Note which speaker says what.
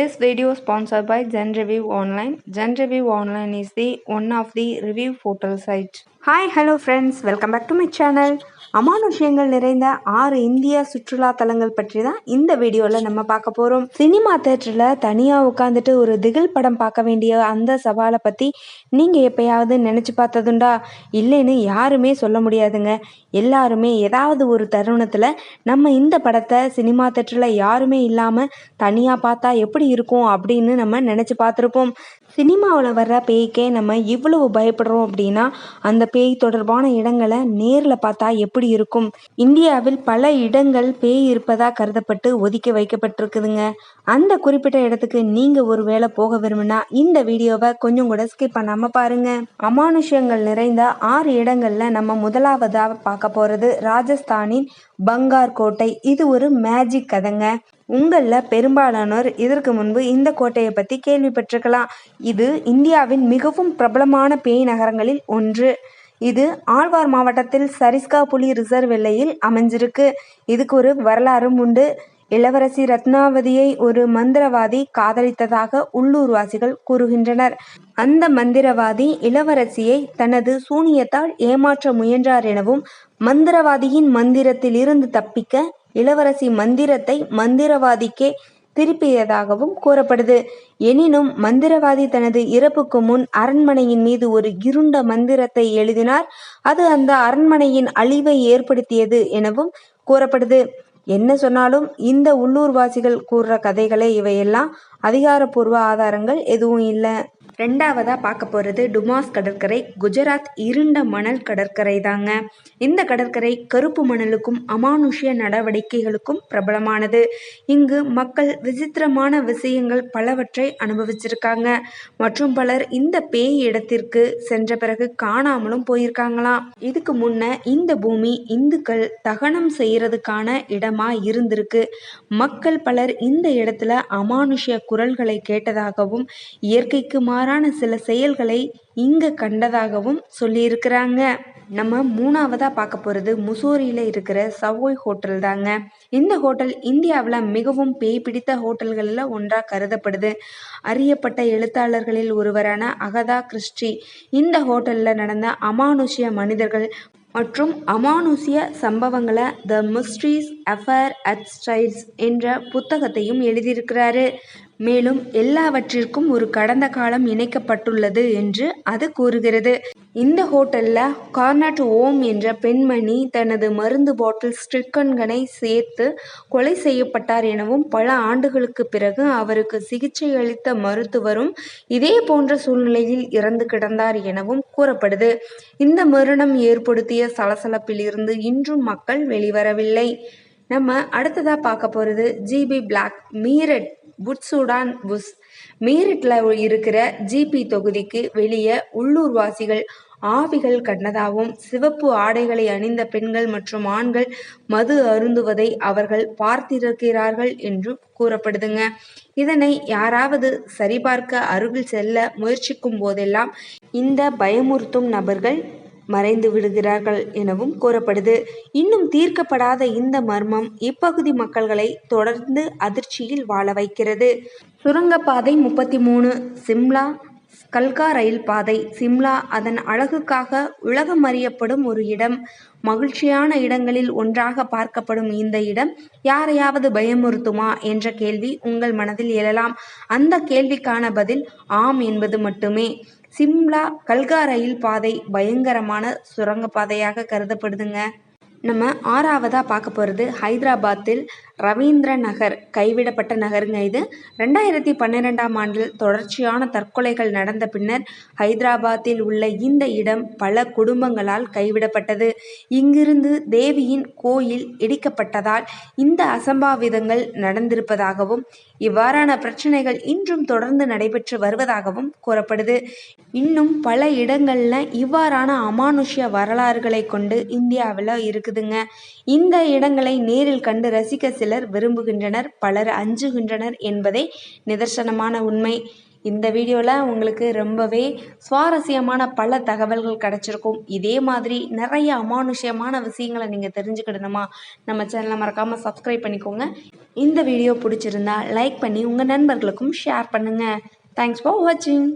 Speaker 1: This video is sponsored by GenReview Online. GenReview Online is the one of the review portal site. Hi, hello friends, welcome back to my channel. அமானுஷ்யங்கள் நிறைந்த ஆறு இந்திய சுற்றுலா தலங்கள் பற்றி தான் இந்த வீடியோவில் நம்ம பார்க்க போகிறோம் சினிமா தேட்டரில் தனியாக உட்காந்துட்டு ஒரு திகில் படம் பார்க்க வேண்டிய அந்த சவாலை பற்றி நீங்கள் எப்பயாவது நினச்சி பார்த்ததுண்டா? இல்லைன்னு யாருமே சொல்ல முடியாதுங்க. எல்லாருமே ஏதாவது ஒரு தருணத்தில் நம்ம இந்த படத்தை சினிமா தேட்டரில் யாருமே இல்லாமல் தனியாக பார்த்தா எப்படி இருக்கும் அப்படின்னு நம்ம நினச்சி பார்த்துருப்போம். சினிமாவில் வர்ற பேய்க்கே நம்ம இவ்வளவு பயப்படுறோம் அப்படின்னா அந்த பேய் தொடர்பான இடங்களை நேரில் பார்த்தா எப்படி இருக்கும்? இந்தியாவில் பல இடங்கள் பேய் இருப்பதாக கருதப்பட்டு ஒதுக்கி வைக்கப்பட்டிருக்குதுங்க. அந்த குறிப்பிட்ட இடத்துக்கு நீங்கள் ஒரு வேளை போக விரும்பினா இந்த வீடியோவை கொஞ்சம் கூட ஸ்கிப் பண்ணாமல் பாருங்கள் அமானுஷ்யங்கள் நிறைந்த ஆறு இடங்களில் நம்ம முதலாவதாக பார்க்க போகிறது ராஜஸ்தானின் பங்கார் கோட்டை. இது ஒரு மேஜிக் கதைங்க. உங்களில் பெரும்பாலானோர் இதற்கு முன்பு இந்த கோட்டையை பற்றி கேள்விப்பட்டிருக்கலாம். இது இந்தியாவின் மிகவும் பிரபலமான பேய் நகரங்களில் ஒன்று. இது ஆழ்வார் மாவட்டத்தில் சரிஸ்கா புலி ரிசர்வ் எல்லையில் அமைஞ்சிருக்கு. இதுக்கு ஒரு வரலாறும் உண்டு. இளவரசி ரத்னாவதியை ஒரு மந்திரவாதி காதலித்ததாக உள்ளூர்வாசிகள் கூறுகின்றனர். அந்த மந்திரவாதி இளவரசியை தனது சூனியத்தால் ஏமாற்ற முயன்றார் எனவும் மந்திரவாதியின் மந்திரத்தில் இருந்து தப்பிக்க இளவரசி மந்திரத்தை மந்திரவாதிக்கே திருப்பியதாகவும் கூறப்படுது. எனினும் மந்திரவாதி தனது இறப்புக்கு முன் அரண்மனையின் மீது ஒரு இருண்ட மந்திரத்தை எழுதினார். அது அந்த அரண்மனையின் அழிவை ஏற்படுத்தியது எனவும் கூறப்படுது. என்ன சொன்னாலும் இந்த உள்ளூர்வாசிகள் கூறுற கதைகளே இவையெல்லாம். அதிகாரப்பூர்வ ஆதாரங்கள் எதுவும் இல்லை. ரெண்டாவதாக பார்க்க போகிறது டுமாஸ் கடற்கரை குஜராத் இருண்ட மணல் கடற்கரை தாங்க. இந்த கடற்கரை கருப்பு மணலுக்கும் அமானுஷ்ய நடவடிக்கைகளுக்கும் பிரபலமானது. இங்கு மக்கள் விசித்திரமான விஷயங்கள் பலவற்றை அனுபவிச்சிருக்காங்க. மற்றும் பலர் இந்த பேய் இடத்திற்கு சென்ற பிறகு காணாமலும் போயிருக்காங்களாம். இதுக்கு முன்ன இந்த பூமி இந்துக்கள் தகனம் செய்யறதுக்கான இடமா இருந்திருக்கு. மக்கள் பலர் இந்த இடத்துல அமானுஷ்ய குரல்களை கேட்டதாகவும் இயற்கைக்கு மாறான சில செயல்களை இங்கே கண்டதாகவும் சொல்லியிருக்கிறாங்க. நம்ம மூணாவதாக பார்க்க போகிறது முசோரியில் இருக்கிற சவோய் ஹோட்டல் தாங்க. இந்த ஹோட்டல் இந்தியாவில் மிகவும் பேய் பிடித்த ஹோட்டல்களில் ஒன்றாக கருதப்படுது. அறியப்பட்ட எழுத்தாளர்களில் ஒருவரான அகதா கிறிஸ்டி. இந்த ஹோட்டலில் நடந்த அமானுஷ்ய மனிதர்கள் மற்றும் அமானுஷ்ய சம்பவங்களை the mysteries affair at Styles என்ற புத்தகத்தையும் எழுதியிருக்கிறாரு. மேலும் எல்லாவற்றிற்கும் ஒரு கடந்த காலம் இணைக்கப்பட்டுள்ளது என்று அது கூறுகிறது. இந்த ஹோட்டலில் கார்னட் ஓம் என்ற பெண்மணி தனது மருந்து பாட்டில் ஸ்ட்ரிக்கன்கனை சேர்த்து கொலை செய்யப்பட்டார் எனவும் பல ஆண்டுகளுக்கு பிறகு அவருக்கு சிகிச்சை அளித்த மருத்துவரும் இதே போன்ற சூழ்நிலையில் இறந்து கிடந்தார் எனவும் கூறப்படுது. இந்த மரணம் ஏற்படுத்திய சலசலப்பிலிருந்து இன்றும் மக்கள் வெளிவரவில்லை. நம்ம அடுத்ததாக பார்க்க போகிறது ஜிபி பிளாக் மீரட் புட்சூடான் புஷ் மீரட்டில் இருக்கிற ஜிபி தொகுதிக்கு வெளியே உள்ளூர்வாசிகள் ஆவிகள் கண்டதாகவும் சிவப்பு ஆடைகளை அணிந்த பெண்கள் மற்றும் ஆண்கள் மது அருந்துவதை அவர்கள் பார்த்திருக்கிறார்கள் என்றும் கூறப்படுதுங்க. இதனை யாராவது சரிபார்க்க அருகில் செல்ல முயற்சிக்கும் போதெல்லாம் இந்த பயமுறுத்தும் நபர்கள் மறைந்து விடுகிறார்கள் எனவும் கூறப்படுது. இன்னும் தீர்க்கப்படாத இந்த மர்மம் இப்பகுதி மக்கள்களை தொடர்ந்து அதிர்ச்சியில் வாழ வைக்கிறது. சுரங்கப்பாதை முப்பத்தி மூணு சிம்லா கல்கா ரயில் பாதை. சிம்லா அதன் அழகுக்காக உலகம் அறியப்படும் ஒரு இடம். மகிழ்ச்சியான இடங்களில் ஒன்றாக பார்க்கப்படும் இந்த இடம் யாரையாவது பயமுறுத்துமா என்ற கேள்வி உங்கள் மனதில் எழலாம். அந்த கேள்விக்கான பதில் ஆம் என்பது மட்டுமே. சிம்லா கல்கா ரயில் பாதை பயங்கரமான சுரங்கப்பாதையாக கருதப்படுதுங்க. நம்ம ஆறாவதாக பார்க்க போகிறது ஹைதராபாத்தில் ரவீந்திர நகர் கைவிடப்பட்ட நகருங்க இது. ரெண்டாயிரத்தி பன்னிரெண்டாம் ஆண்டில் தொடர்ச்சியான தற்கொலைகள் நடந்த பின்னர் ஹைதராபாத்தில் உள்ள இந்த இடம் பல குடும்பங்களால் கைவிடப்பட்டது. இங்கிருந்து தேவியின் கோயில் இடிக்கப்பட்டதால் இந்த அசம்பாவிதங்கள் நடந்திருப்பதாகவும் இவ்வாறான பிரச்சனைகள் இன்றும் தொடர்ந்து நடைபெற்று வருவதாகவும் கூறப்படுது. இன்னும் பல இடங்களில் இவ்வாறான அமானுஷ்ய வரலாறுகளை கொண்டு இந்தியாவில் இருக்குதுங்க. இந்த இடங்களை நேரில் கண்டு ரசிக்க சில சிலர் விரும்புகின்றனர் பலர் அஞ்சுகின்றனர் என்பதே நிதர்சனமான உண்மை. இந்த வீடியோவில் உங்களுக்கு ரொம்பவே சுவாரஸ்யமான பல தகவல்கள் கிடச்சிருக்கும். இதே மாதிரி நிறைய அமானுஷ்யமான விஷயங்களை நீங்கள் தெரிஞ்சுக்கிடணுமா? நம்ம சேனலை மறக்காமல் சப்ஸ்கிரைப் பண்ணிக்கோங்க. இந்த வீடியோ பிடிச்சிருந்தா லைக் பண்ணி உங்கள் நண்பர்களுக்கும் ஷேர் பண்ணுங்கள் தேங்க்ஸ் ஃபார் வாட்சிங்